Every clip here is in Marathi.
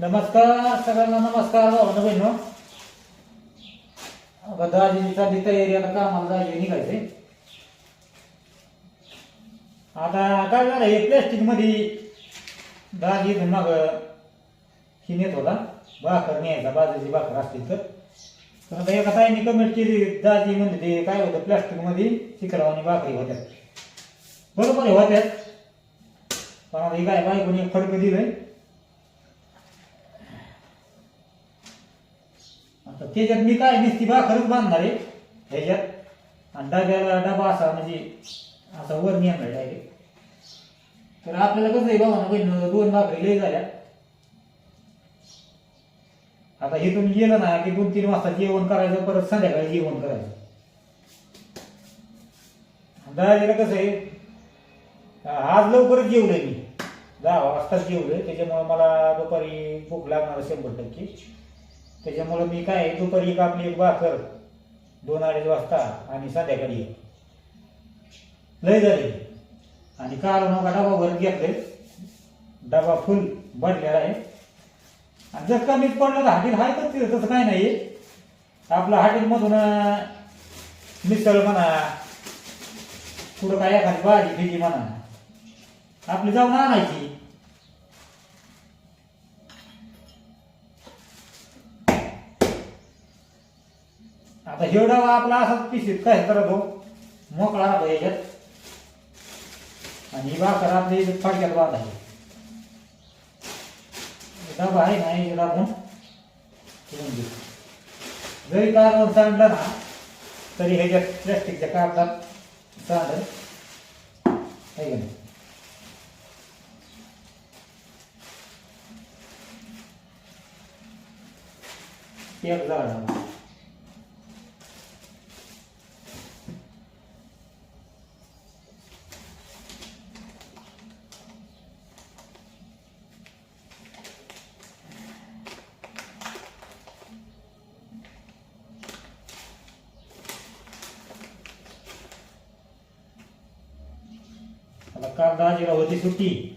नमस्कार सगळ्यांना नमस्कार भावना बहिण दाजीची चालली तयारी आता कामाला दाजी निघायचे आता काय झालं हे प्लॅस्टिकमध्ये दाजी मग ही नेत होता. भाकर न्यायचा बाजूची भाकर असतील तर. तर आता एका ताईने कमेंट केली दाजी म्हणजे ते काय होतं प्लॅस्टिकमध्ये चिकरावानी भाकरी होत्या. बरोबर आहे होत्यात पण आता ही काय बायकोनी एक फडकं दिलंय. त्याच्यात मी काय नुसती भाकरच बांधणार आहे. ह्याच्यात. आणि डब्याला डबा असा म्हणजे असा वर नेणार डायरेक्ट तर आपल्याला कसं आहे बाबा बहिण दोन भाकरी लय झाल्या. आता इथून गेलं ना की दोन तीन वाजता जेवण करायचं परत संध्याकाळी जेवण करायचं. दादाला कसं आहे आज लवकरच जेवलोय मी. दहा वाजताच जेवलोय. त्याच्यामुळे मला दुपारी भूक लागणार शंभर टक्के. त्याच्यामुळं मी काय दुपारी एक आपली एक भाकर दोन अडीच वाजता आणि संध्याकाळी एक. लय झाले. आणि काल नका डबा भरत घेतले. डबा फुल भरलेला आहे. आणि जर कमीच पडलं तर हाटील आहे तर तिथं तसं काय नाही. आपलं हॉटेलमधून मिसळ म्हणा पुढं काय एखादी भाजी फिजी म्हणा आपली जाऊन आणायची. आता हे डबा आपला असाच पिशीत काय करत हो. मोकळा राहतो याच्यात. आणि ही भाकर आपली इथं फडक्यात आहे डबा आहे ना याच्यात आपण ठेवून जरी कारण सांडलं ना तरी ह्याच्यात प्लॅस्टिकच्या कागदात सांडल. आहे का नाही? एक झाड. काल दाजीला होती सुट्टी.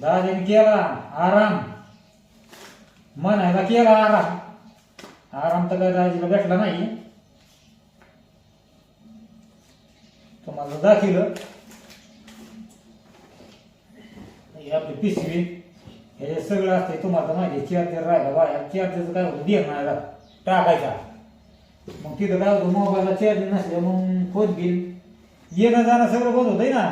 दाजीने केला आराम. म्हणायला केला आराम? आराम तर काय दाजीला भेटला नाही. तुम्हाला दाखिलं. आपली पिशवी हे सगळं असते तुम्हाला तर माहिती चार्जर राहिला बाया चार्जरचं काय होतं? दे नाही टाकायचा. मग तिथं काय होतं? मोबाईलला दिन नसले मग फोन बिल येणं जाणं सगळं बंद होतंय ना.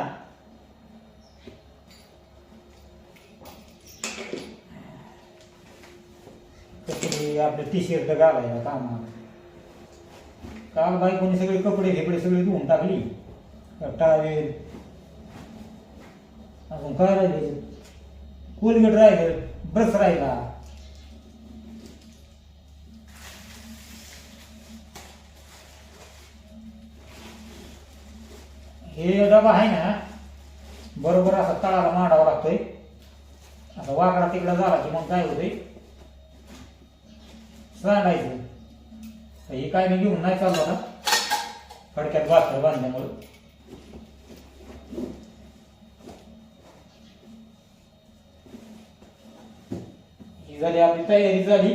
कपडे आपले टी शर्ट घालायला कामाला. काल बायकोनी सगळे कपडे घेपडे सगळे धुवून टाकली. टावेल अजून काय राहिले कोलगेट राहिलं ब्रश राहिला. हे डबा आहे ना बरोबर असा तळाला मांडावा लागतोय. आता वाकडा तिकडा झाला की मग काय होतंय? सांगायचं तर हे काय मी घेऊन नाही चाललो ना फडक्यात वासर बांधल्यामुळं. ही झाली आपली तयारी झाली.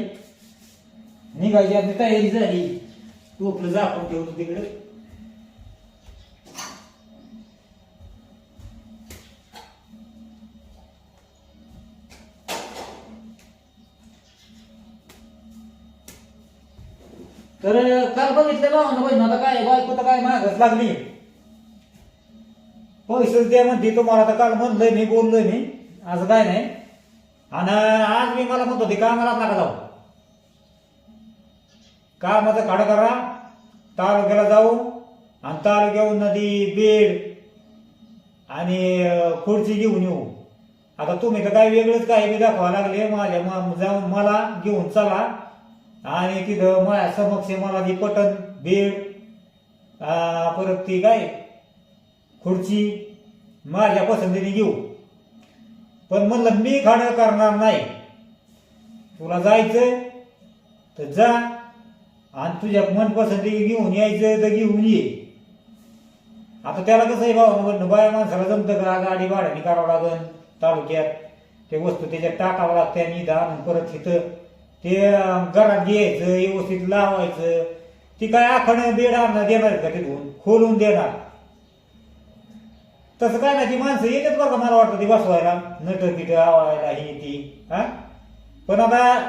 निघायची आपली तयारी झाली. टोपलं झाकून ठेवतो तिकडे. तर काल बघितलं ना म्हणलं बहिण आता काय बायको तर काय मागच लागली. पैसेच द्या म्हणते तुम्हाला तर काल म्हणलंय मी बोललोय मी असं काय नाही. आणि आज मी मला म्हणतो ते कामाला नका जाऊ. कामाचं काढ करा. तालुक्याला जाऊ. आणि तालुक्याहून नदी बेड आणि खुर्ची घेऊन येऊ. आता तुम्ही तर काय वेगळंच काय मी दाखवा लागले. माझ्या मा- जाऊन मला घेऊन चला. आणि तिथं माझ्या समक्ष मला ती पटन बेड परत ती काय खुर्ची माझ्या पसंतीने घेऊ. पण म्हणलं मी खाणं करणार नाही. तुला जायचंय तर जा आणि तुझ्या मनपसंती घेऊन यायचं तर घेऊन ये. आता त्याला कसं आहे भाऊ बाया माणसाला जमतं का? गाडी भाड्याने करावं लागन तालुक्यात. ते वस्तू त्याच्यात टाकावं लागते आणि इथं परत तिथं ते घरात घ्यायचं व्यवस्थित लावायचं ती काय आखण बेड आणणार देणार का तिथून? खोलून देणार. तसं काय नाही ती माणसं येतात बघा मला वाटतं ती बसवायला. नट तिथं आवायला ही ती हा? पण आता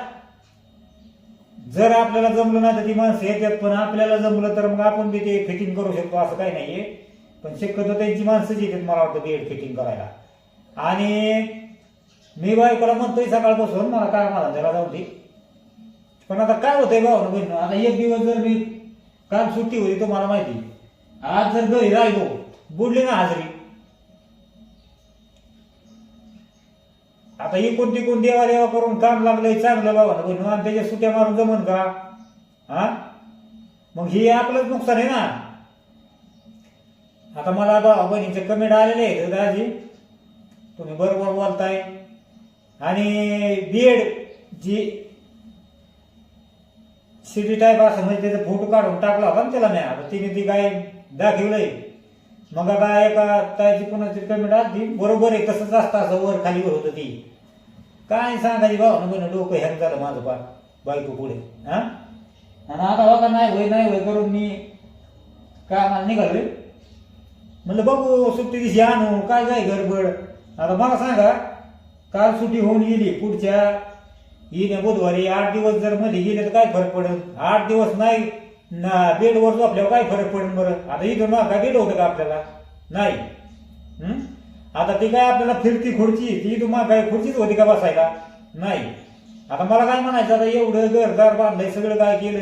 जर आपल्याला जमलं नाही तर ती माणसं येतात पण आपल्याला जमलं तर मग आपण बी ते फिटिंग करू शकतो असं काही नाहीये. पण शक्यतो त्यांची माणसंच येतात मला वाटतं बेड फिटिंग करायला. आणि मी बायकोला म्हणतोय सकाळपासून मला काय मला जरा जाऊ दे. पण आता काय होतंय भाऊ बहिण आता एक दिवस जर मी काल सुट्टी होती तुम्हाला माहिती. आज जर घरी राहिलो बुडली ना हाजरी. आता इकून तिकून देवा देवा करून काम लागलंय चांगलं बाबा बहिण आणि त्याच्या सुट्या मारून जमन का? हा? मग हे आपलंच नुकसान आहे ना. आता मला भावा बहिणीचे कमेंट आलेले आहेत दाजी. तुम्ही बरोबर बोलताय. आणि बीएड जी सिटी टाईप असं म्हणजे त्याचा फोटो काढून टाकला होता ना त्याला नाही आता तिने ती काय दाखवलंय मग आता एका त्याची कोणाची पेमेंट आली बरोबर आहे तसंच असतं असं वर खाली वर होतं ती. काय सांगायची भाऊ ना डोकं हॅंग झालं माझं पा बायको पुढे. हा? आणि आता बघा नाही होय नाही होय करून मी काय मला निघालोय. म्हणलं बघू सुट्टी दिवशी आणू काय काय गडबड. आता मला सांगा काल सुट्टी होऊन गेली पुढच्या हिने बुधवारी आठ दिवस जर मध्ये गेले तर काय फरक पडेल आठ दिवस नाही ना बेडवर झोपल्यावर काय फरक पडेल बरं? आता इथून मग गेलं होतं का आपल्याला? नाही. आता ती काय आपल्याला फिरती खुर्ची ती इथून काय खुर्चीच होती का बसायला? नाही. आता मला काय म्हणायचं आता एवढं घरदार बांधलंय सगळं काय केलं?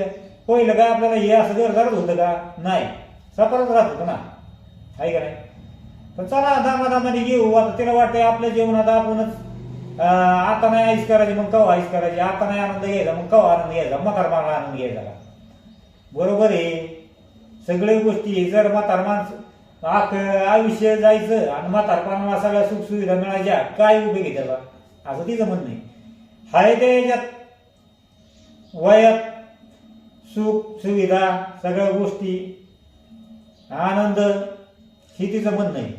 पहिलं काय आपल्याला हे असं घरदारच होतं का? नाही. सपारच राहत होतं ना. आहे का नाही? पण चला दामादामाने घेऊ. आता तिला वाटतंय आपल्या जेवणात आपणच आता नाही आईस करायची मग कवा आईस करायची आता नाही आनंद घ्यायचा मग कवा आनंद घ्यायचा म्हातार मागला आनंद घ्यायचा बरोबर आहे सगळ्या गोष्टी जर म्हातार माणसं आख आयुष्य जायचं आणि म्हातारपणाला सगळ्या सुख सुविधा मिळायच्या काय उपयोगी त्याला असं तिचं म्हणणं आहे हाय ते याच्यात वयात सुख सुविधा सगळ्या गोष्टी आनंद हे तिचं म्हणणं आहे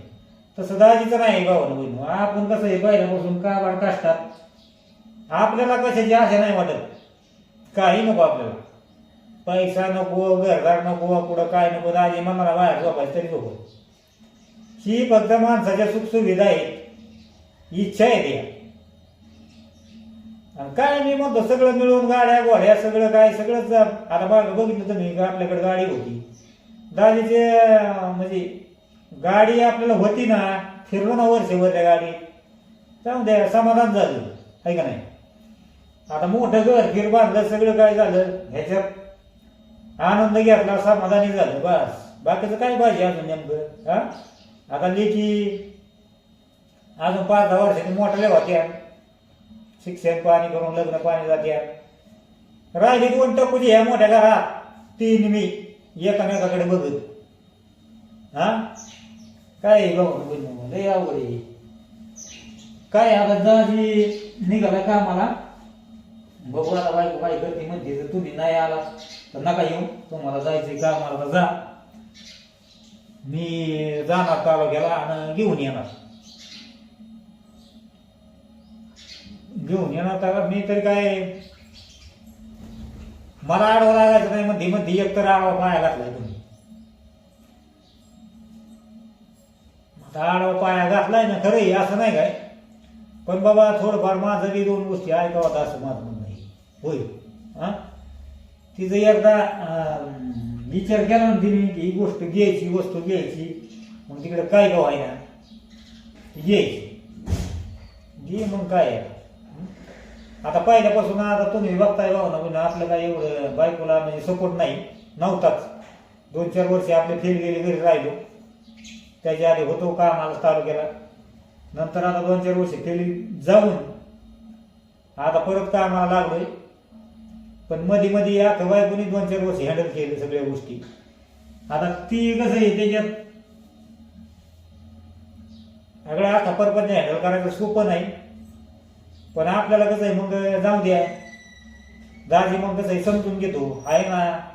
तसं दाजीचं नाही भाऊ बहिण आपण कसं आहे बसून का बाळ कष्टात? आपल्याला कशाची आशा नाही वाटत. काही नको आपल्याला. पैसा नको घरदार नको कुठं काय नको दाजी मनाला बाहेर झोपायचं तरी नको ही फक्त माणसाच्या सुखसुविधा आहेत. इच्छा आहे त्या. आणि काय मी म्हणतो सगळं मिळून गाड्या घोड्या सगळं काय सगळंच आता बघितलं तुम्ही आपल्याकडे गाडी होती. दाजीचे म्हणजे गाडी आपल्याला होती ना फिरलो ना वर्ष त्या गाडी. जाऊ द्या समाधान झालं. आहे का नाही? आता मोठं घर फिर बांधलं सगळं काय झालं? ह्याच्यात आनंद घेतला समाधानी झालं बस. बाकीचं काय पाहिजे अजून नेमकं? हा? आता लेखी अजून पाच दहा वर्षांनी मोठ्या होत्या. शिक्षण पाणी करून लग्न पाणी जात्या. राहिली दोन टप्पूची ह्या मोठ्या घरात. तीन मी एकामेकाकडे बघत. हा? काय बघ लय अवघड आहे. काय आता दाजी निघाला कामाला. आम्हाला बघूला बायको बाय करते म्हणते जर तुम्ही नाही आला तर नका येऊ. तुम्हाला जायचंय कामाला तर जा. मी जाणार तालुक्याला आणि घेऊन येणार. घेऊन येणार तर मी तरी काय मला आडवा लागायचं नाही मध्ये मध्ये एक तर आडवा पाया घातलाय तुम्ही. आडवा पाया घातलाय ना खरं असं नाही काय? पण बाबा थोडंफार माझं बी दोन गोष्टी ऐकावं असं माझं म्हणणं आहे. होय. हा? तिचं एकदा विचार केला ना तिने की ही गोष्ट घ्यायची वस्तू घ्यायची. मग तिकडे काय गवाय आहे ना ती घ्यायची. घे मग काय? आहे आता पहिल्यापासून आता तुम्ही बघताय भावना म्हणजे आपलं काय एवढं बायकोला म्हणजे सपोर्ट नाही. नव्हताच. दोन चार वर्ष आपले फेल गेले घरी राहिलो. त्याच्या आधी होतो कामाला चालू केला? नंतर आता दोन चार वर्ष केली जाऊन. आता परत कामाला लागलोय. पण मध्ये मध्ये या बायकोनी दोन चार वर्ष हँडल केले सगळ्या गोष्टी. आता ती कसं आहे त्याच्यात सगळ्या आता परपंच हँडल करायचं सोपं नाही. पण आपल्याला कसं आहे मग जाऊ द्या. दाजी मग कसं आहे समजून घेतो. आहे ना?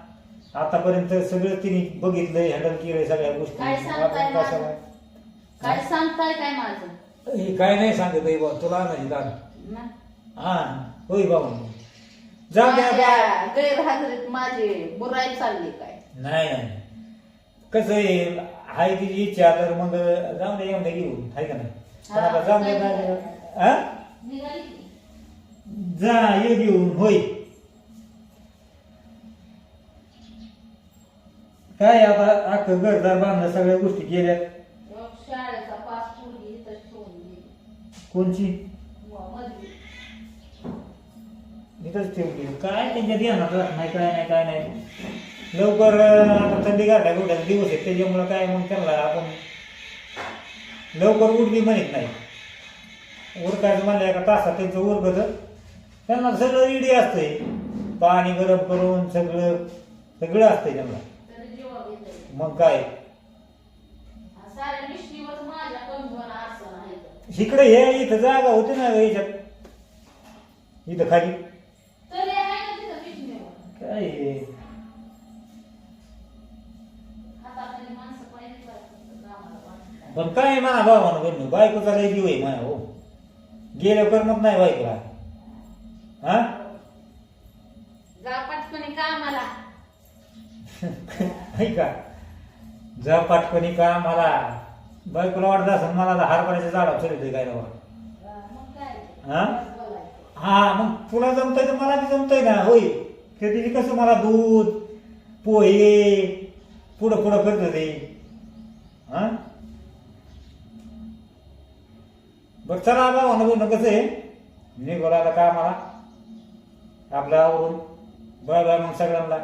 आतापर्यंत सगळं तिने बघितलंय हँडल केलंय सगळ्या गोष्टी. काय सांगताय आपण कशाला काय सांगताय काय माझं? हे काय नाही सांगत आहे बा तुला नाही दादा ना? हा होय भाऊ. जाऊ द्या बा माझ्या गैरहजेरीत माझी बुराई चालली काय? नाही. नाही कसं आहे हाय तिची इच्छा तर मग जाऊ दे येऊन दे घेऊन. हाय का नाही? पण आता जाऊ दे ना. हा? निघाली की? जा ये घेऊन होय. काय आता अख्खं घरदार बांधणं सगळ्या गोष्टी केल्या? मग शाळेचा पास पोरगी इथं ठेवून गेली. कोणची? मधली. इथंच ठेवली. काय त्यांच्या ध्यानात राहत नाही काय नाही काय नाही. लवकर अं, आता थंडी गाठा गोठ्याचा दिवस आहे त्याच्यामुळं काय मग त्यांना आपण लवकर उठली म्हणत नाही. उरकायचं म्हणलं एका तासात त्यांचं उरकत. त्यांना सगळं रेडी असतंय. पाणी गरम करून सगळं सगळं असतंय त्यांना. मग काय? साऱ्या माझ्या कमजोर. इकडे हे इथं जागा होती ना याच्यात. इथं खाली. तरी आहे ना तिथं मिशनीवर. काय हे? हाताखाली माणसं पाहिजे जातात कामाला बांधतात. पण काय म्हणा भावानं बहिणी बायकोचा लय जीव आहे म्हणा हो. गेलं करमत नाही बायकोला. हा? जा पटकन कामाला. ऐका. जा पाटकनी का मला? बायकोला वाटत असं मला आता हारपाण्याच्या झाडावर चढते काय बाबा? काय हा? हा मग तुला जमतंय तर मला बी जमतंय ना होय. ते तिथे कसं मला दूध पोहे पुढं पुढं करत ते हां? बरं चला भावानं बोलणं कसं आहे? निघाला बोलायला कामाला आपल्या आवरून. बाय बाय मग सगळ्यांना.